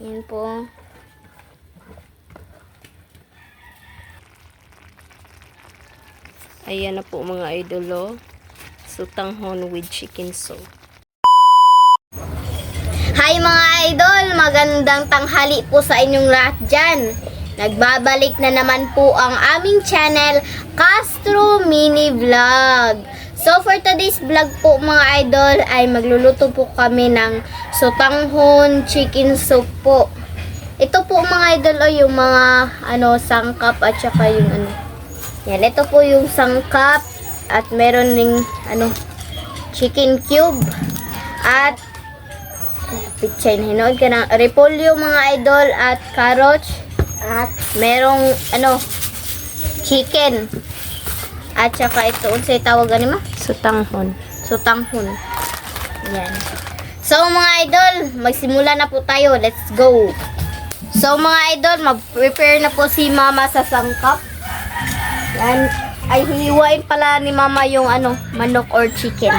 Yan po. Ayan na po mga idolo. Sutanghon with chicken soup. Hi mga idol! Magandang tanghali po sa inyong lahat dyan. Nagbabalik na naman po ang aming channel, Castro Mini Vlog. So for today's vlog po mga idol ay magluluto po kami ng sotanghon chicken soup po. Ito po mga idol o yung mga ano sangkap at saka yung ano. Yan, ito po yung sangkap at meron ding ano chicken cube at pichay na hinood ka ng repolyo mga idol at carrots at merong ano chicken at saka ito unsay tawag ani ma sutanghon. Sutanghon. Yan. So mga idol magsimula na po tayo. Let's go. So mga idol mag-prepare na po si mama sa sangkap. Yan. Ay hihiwain pala ni mama yung ano manok or chicken.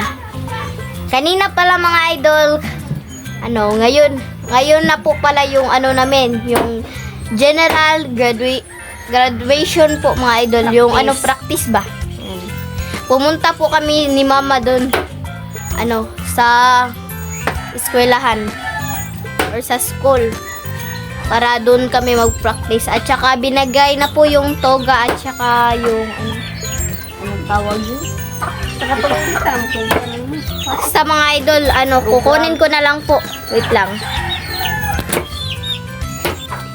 Kanina pala mga idol ano, ngayon, ngayon na po pala yung ano namin, yung general gradua- graduation po mga idol, yung ano practice ba? Pumunta po kami ni mama doon, ano, sa eskwelahan or sa school para doon kami mag-practice at saka binagay na po yung toga at saka yung ano, anong tawag yun? Ano mo. Sa mga idol, ano, kukunin ko na lang po. Wait lang.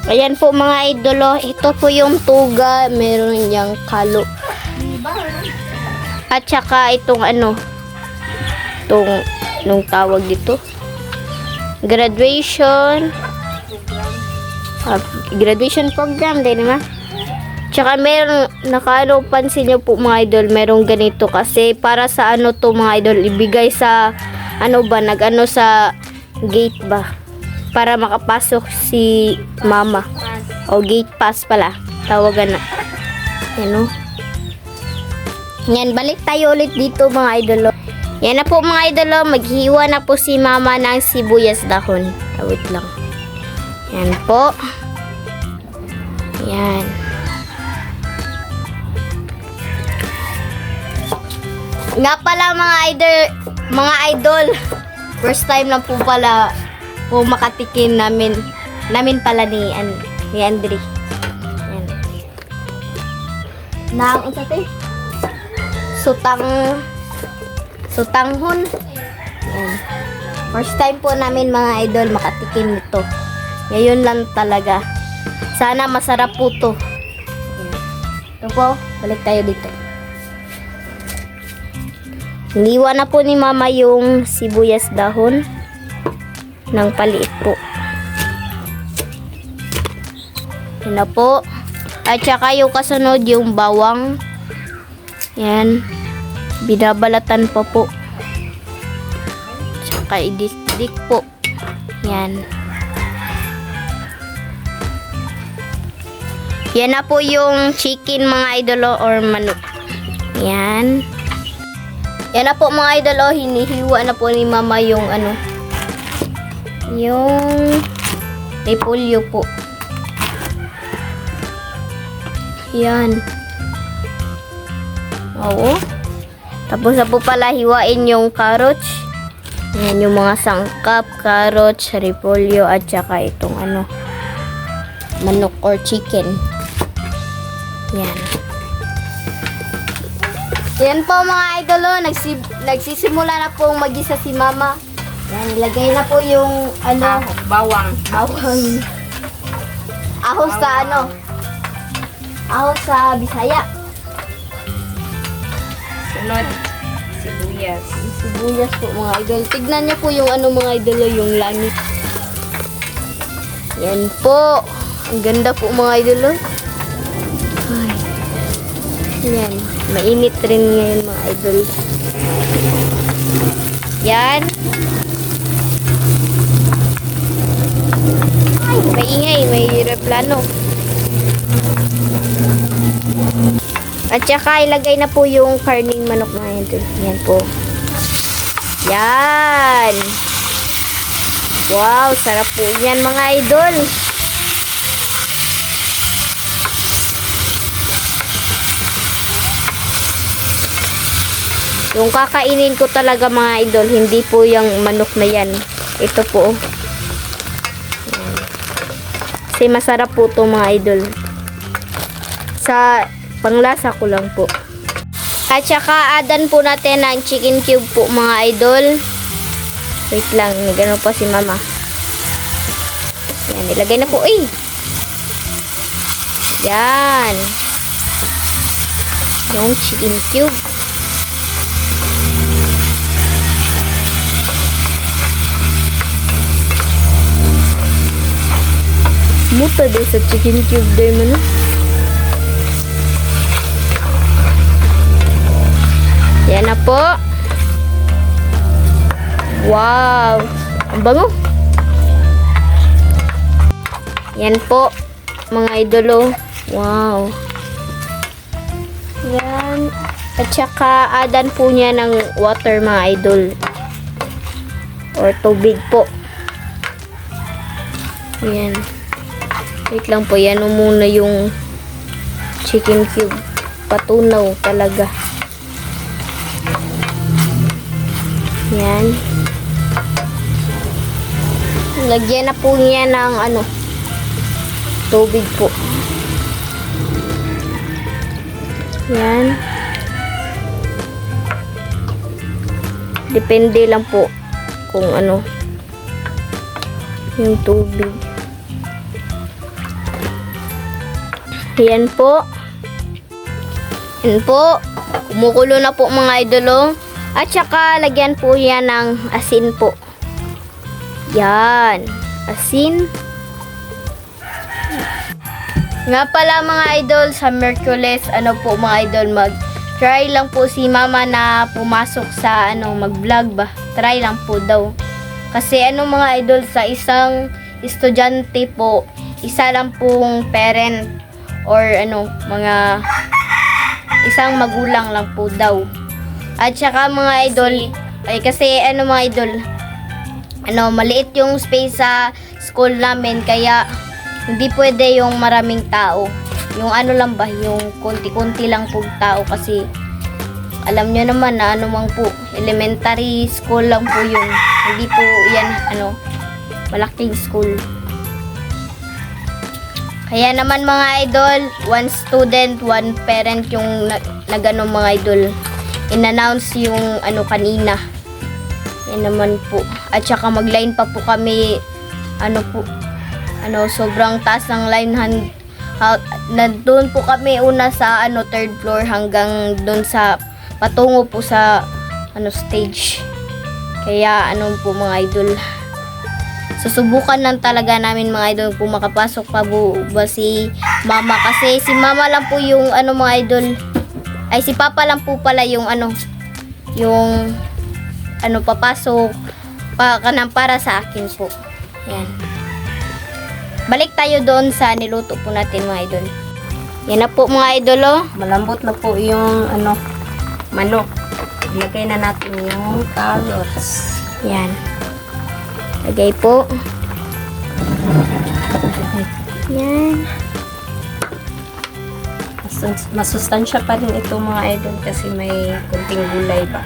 Ayan po mga idol, oh. ito po yung tuga, meron niyang kalo. At saka itong ano, itong, nung tawag dito, graduation, ah, graduation program din naman. Tsaka meron, nakalo, pansin niyo po mga idol, merong ganito kasi para sa ano to mga idol, ibigay sa, ano ba, nag-ano sa gate ba? Para makapasok si mama. O gate pass pala, tawagan na. Yan o. Yan, balik tayo ulit dito mga idol. oh. Yan na po mga idol, oh. maghiwa na po si mama ng sibuyas dahon. Ah, wait lang. Yan po. Yan. Nga pala mga idol, mga idol, first time lang po pala po makatikim namin, namin pala ni, ni Andre. Yan. Na, ang isa eh? Sutang, sutanghon. Yan. First time po namin mga idol makatikim nito. Ngayon lang talaga. Sana masarap po to. Yan. Ito po, balik tayo dito. Iniwan na po ni mama yung sibuyas dahon ng paliit po. Yan na po. At saka yung kasunod yung bawang. Yan. Binabalatan pa po. Tsaka idikdik po. Yan. Yan na po yung chicken mga idolo or manok. Yan. Yan na po mga idol, oh, hinihiwa na po ni mama yung ano, yung repolyo po. Yan. Oo. Tapos na po pala hiwain yung carrots. Yan yung mga sangkap, carrots, repolyo, at saka itong ano, manok or chicken. Yan. Yan po mga idolo, nagsib nagsisimula na pong magisa si mama. Yan, ilagay na po yung ano, Ahok, bawang. bawang ahos sa ano, ahos sa Bisaya. Sunod, sibuyas. Sibuyas po mga idol. Tignan niyo po yung ano mga idolo, yung langit. Yan po. Ang ganda po mga idolo. Ay. Yan. Mainit rin ngayon mga idol. Yan. Ay, may ingay. May replano. At saka ilagay na po yung karning manok na idol. Yan po. Yan. Wow, sarap po yan mga idol. Yung kakainin ko talaga mga idol, hindi po yung manok na yan. Ito po. Kasi masarap po to mga idol. Sa panglasa ko lang po. At saka adan po natin ang chicken cube po mga idol. Wait lang, nagano pa si mama. Yan, ilagay na po eh. Yan. Yung chicken cube. Muta din sa chicken cube din mo na. Yan na po. Wow! Ang bango. Yan po, mga idolo. Wow. Yan. At saka, adan po niya ng water, mga idol. Or tubig po. Yan. Wait lang po, yan muna yung chicken cube. Patunaw talaga. Yan. Lagyan na po niya ng ano, tubig po. Yan. Depende lang po kung ano yung tubig. Yan po. Yan po. Kumukulo na po mga idolo. At saka, lagyan po yan ng asin po. Yan. Asin. Nga pala mga idol, sa Merkules, ano po mga idol, mag try lang po si mama na pumasok sa ano, mag-vlog ba? Try lang po daw. Kasi ano mga idol, sa isang estudyante po, isa lang pong parent or ano, mga isang magulang lang po daw. At saka mga idol, ay kasi ano mga idol, ano, maliit yung space sa school namin kaya hindi pwede yung maraming tao. Yung ano lang ba, yung konti-konti lang po tao kasi alam nyo naman na ano mang po, elementary school lang po yun. Hindi po yan, ano, malaking school. Kaya naman mga idol, one student, one parent yung nag, nagano mga idol. In-announce yung ano kanina. Yan naman po. At saka mag-line pa po kami, ano po, ano, sobrang taas ng line. Han, ha, nandun po kami una sa ano, third floor hanggang doon sa, patungo po sa, ano, stage. Kaya, ano po mga idol, susubukan lang talaga namin mga idol kung makapasok pa bu ba si mama kasi si mama lang po yung ano mga idol ay si papa lang po pala yung ano yung ano papasok pa kanang para sa akin po yan balik tayo doon sa niluto po natin mga idol yan na po mga idol oh. Malambot na po yung ano, manok. Ilagay na natin yung carrots. yan lagay po yan Masustansya pa rin ito mga idol kasi may kunting gulay ba.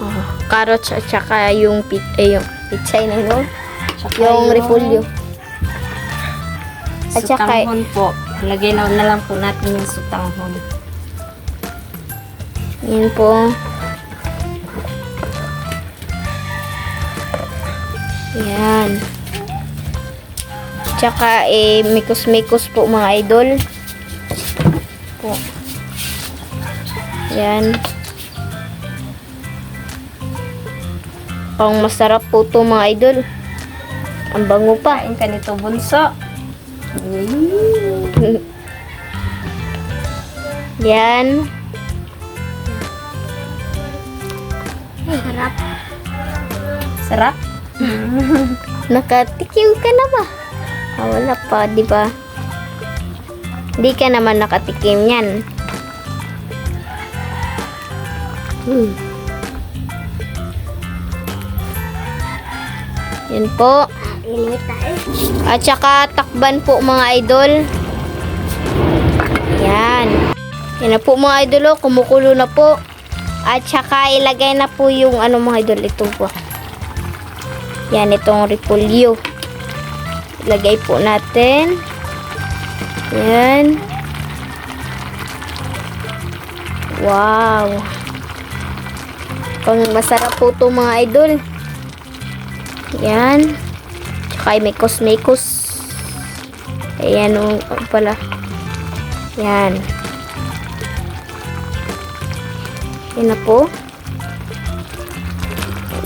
oh, carrots at saka yung pit eh, yung pitsay na no? Tsaka yung repolyo At saka- po. Lagay na, na lang po natin yung sutanghon. Yan po. Yan. Tsaka eh, mikos-mikos po mga idol. Po. Yan. Pang masarap po to mga idol. Ang bango pa. Kain ka nito bunso. Yan. Sarap. Sarap. Nakatikim ka na ba? Ah, wala pa, di ba? Di ka naman nakatikim yan. Hmm. Yan po. At saka takban po mga idol. Yan. Yan na po mga idol, oh. kumukulo na po. At saka ilagay na po yung ano mga idol, ito po. Yan, itong repolyo. Ilagay po natin. Yan. Wow. Pang masarap po to mga idol. Yan. Tsaka ay may kos-mekos. Ayan o oh, pala. Yan. Yan na po.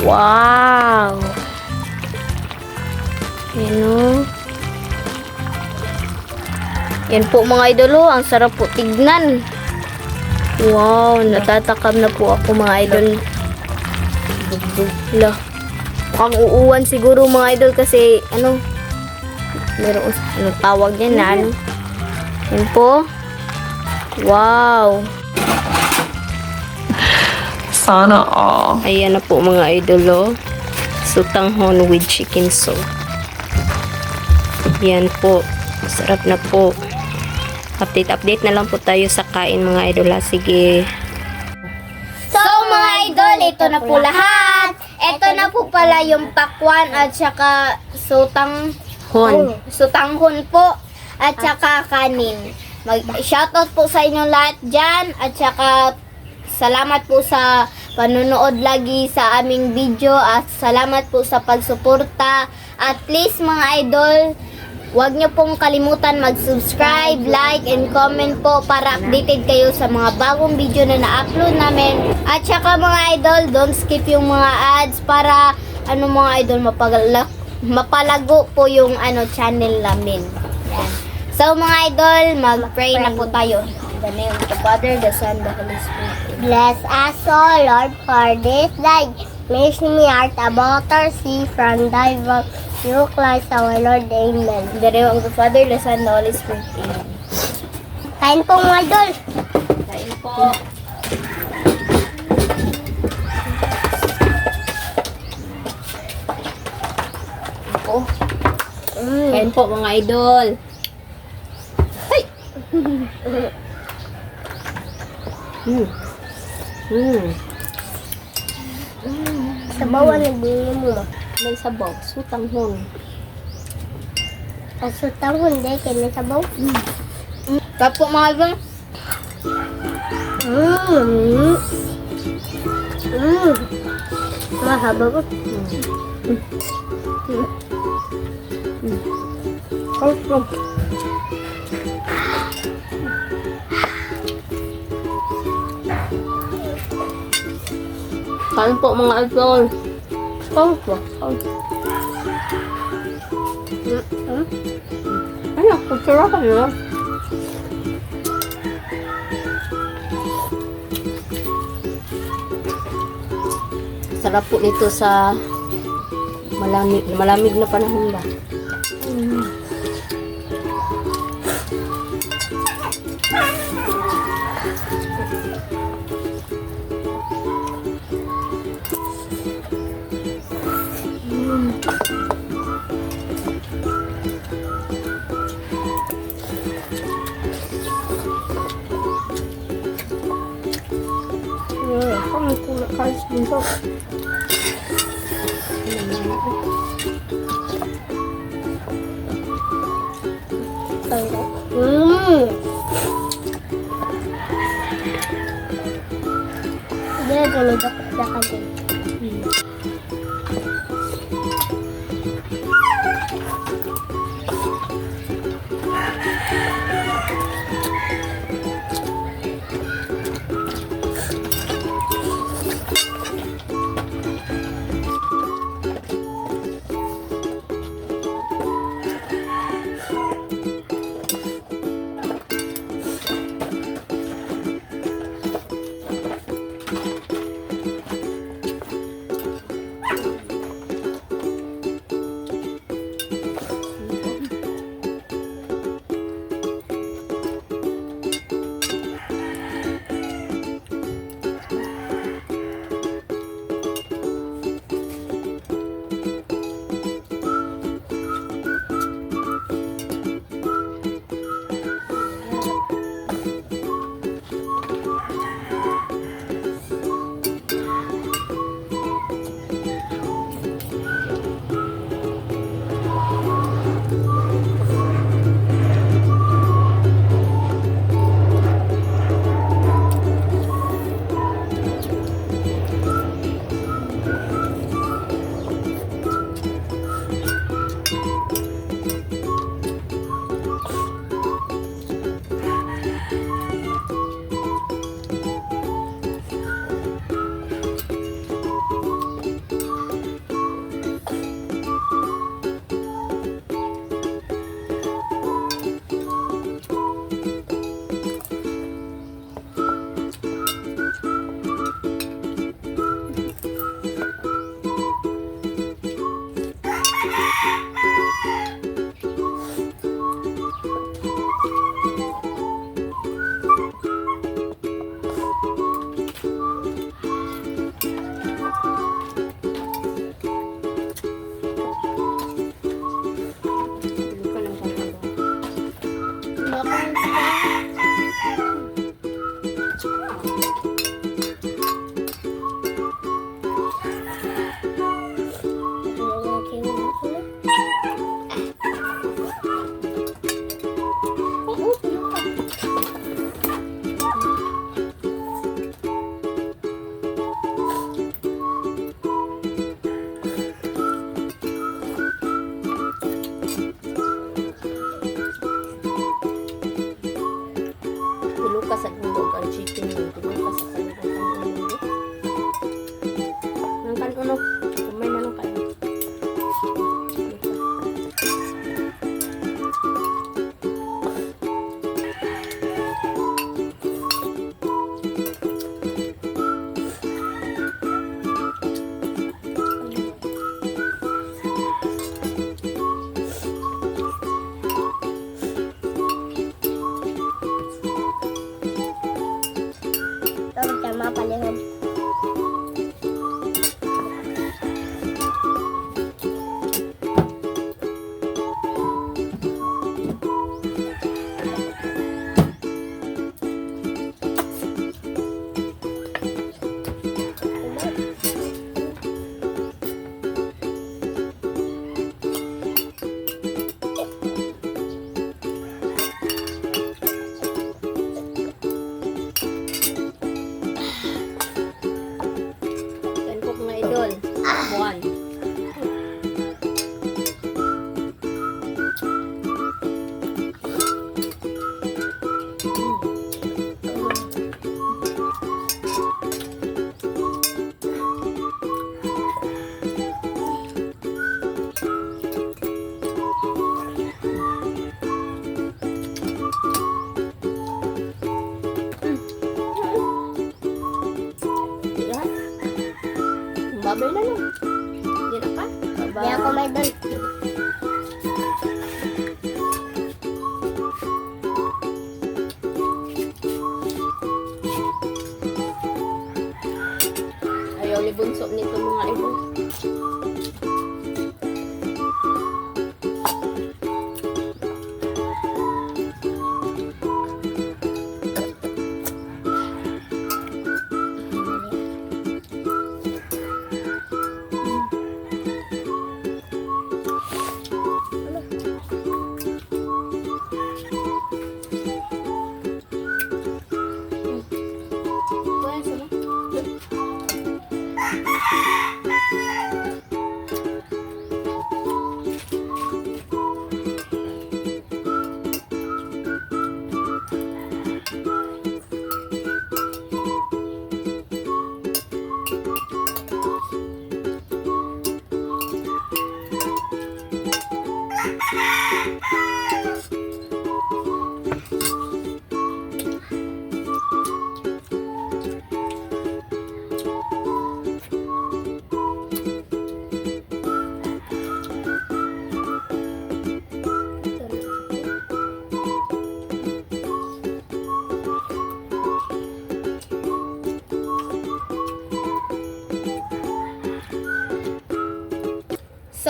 Wow. Yan o. Yan po mga idol oh. Ang sarap po tignan. Wow. Natatakam na po ako mga idol. Hala. Mukhang uuwan siguro mga idol kasi ano meron ano tawag yan na ano. Yan po. Wow. Sana all. Ayan na po mga idol oh. Sutanghon with chicken soup. Yan po. Sarap na po. Update-update na lang po tayo sa kain mga idol ha. Sige. So mga idol, ito na po lahat. Ito na po pala yung pakwan at saka sutang Hon. sutanghon po at saka kanin. Mag shoutout po sa inyo lahat diyan at saka salamat po sa panonood lagi sa aming video at salamat po sa pagsuporta at please mga idol Huwag niyo pong kalimutan mag-subscribe, like, and comment po para updated kayo sa mga bagong video na na-upload namin. At saka mga idol, don't skip yung mga ads para ano mga idol mapagala mapalago po yung ano channel namin. Yan. So mga idol, mag-pray na po tayo. In the name of the Father, the Son, the Holy Spirit. Bless us, O Lord, for this day. Make me art about our sea from thy voice. You Christ our Lord. Amen. In the name of the Father, the Son, the Holy Spirit. Amen. Kain po mga idol. Kain po. Po. Mm. Kain po mga idol. Hmm. Hmm. Sa bawang nagbili mo ma. May sabaw. Sutanghon. Asutang hindi, kaya sa baw. Mm. Tapo mga idol. Mmm. Mmm. Mahaba po. Oh, Kain po mga idol. Oh, po. Ay, nakutsura ka na. Sarap po nito sa malamig, malamig na panahon ba? Kami po na kalis dito. Mmm. Hindi na dumidok na kasi. bunso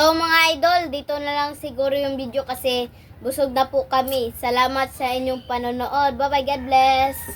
So mga idol, dito na lang siguro yung video kasi busog na po kami. Salamat sa inyong panonood. Bye bye, God bless!